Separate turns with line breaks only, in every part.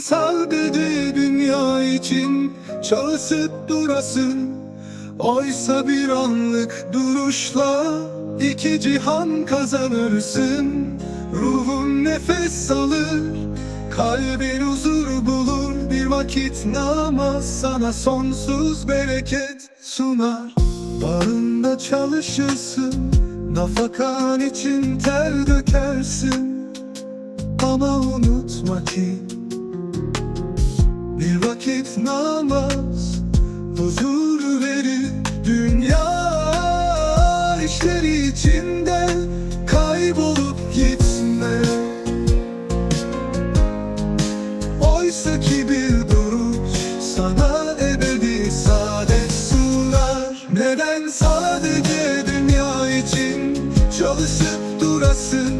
sadece dünya için çalışıp durasın Oysa bir anlık duruşla iki cihan kazanırsın. Ruhun nefes alır, kalbin huzur bulur. Bir vakit namaz sana sonsuz bereket sunar. Bağında çalışırsın, nafakan için ter dökersin. Ama unutma ki vakit namaz huzur verir Dünya. İşleri içinde kaybolup gitme. Oysa ki bir duruş sana ebedi saadet sunar. Neden sadece dünya için çalışıp durasın?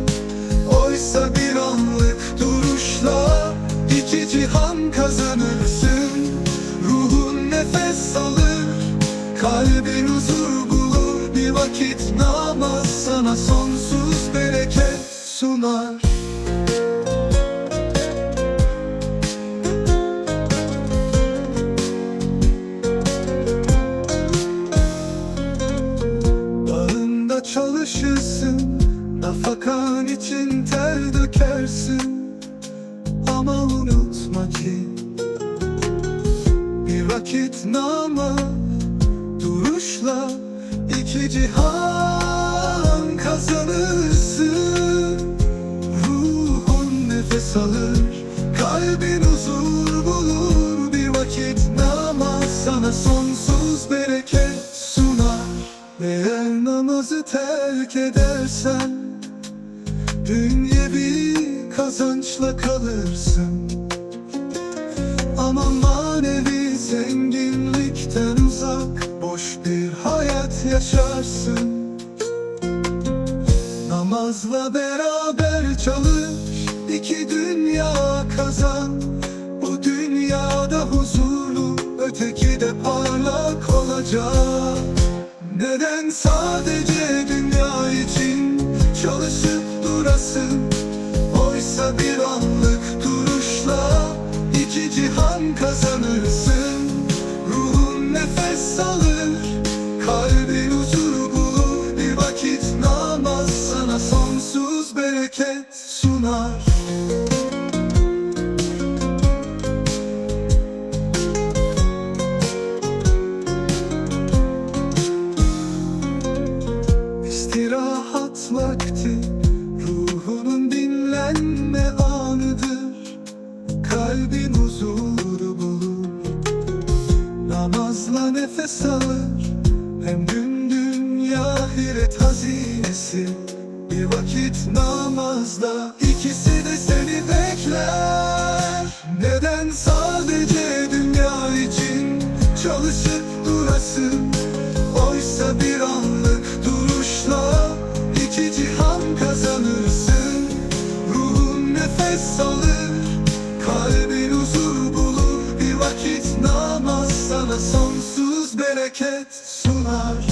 Oysa bir anlık duruşla iki cihan kazanırsın namaz sana sonsuz bereket sunar. Dağında çalışırsın Nafakan için ter dökersin. Ama unutma ki Bir vakit namaz Duruşla iki cihan Ruhun nefes alır Kalbin huzur bulur. Bir vakit namaz sana sonsuz bereket sunar. Eğer namazı terk edersen Dünyevi kazançla kalırsın. Ama manevi zenginlikten uzak Boş bir hayat yaşarsın Namazla beraber çalış iki dünya kazan. Bu dünyada huzurlu Öteki de parlak olacak. Neden sadece dünya için Çalışıp durasın? Oysa bir anlık duruşla iki cihan kazanırsın nefes alır. Hem gün dünya ahiret hazinesi. Bir vakit namazda ikisi de seni bekler. Neden sadece dünya için çalışıp durasın? Oysa bir anlık duruşla iki cihan kazanırsın. Ruhun nefes alır, kalbin huzur bulur. Bir vakit namaz sana sonsuz bereket sunar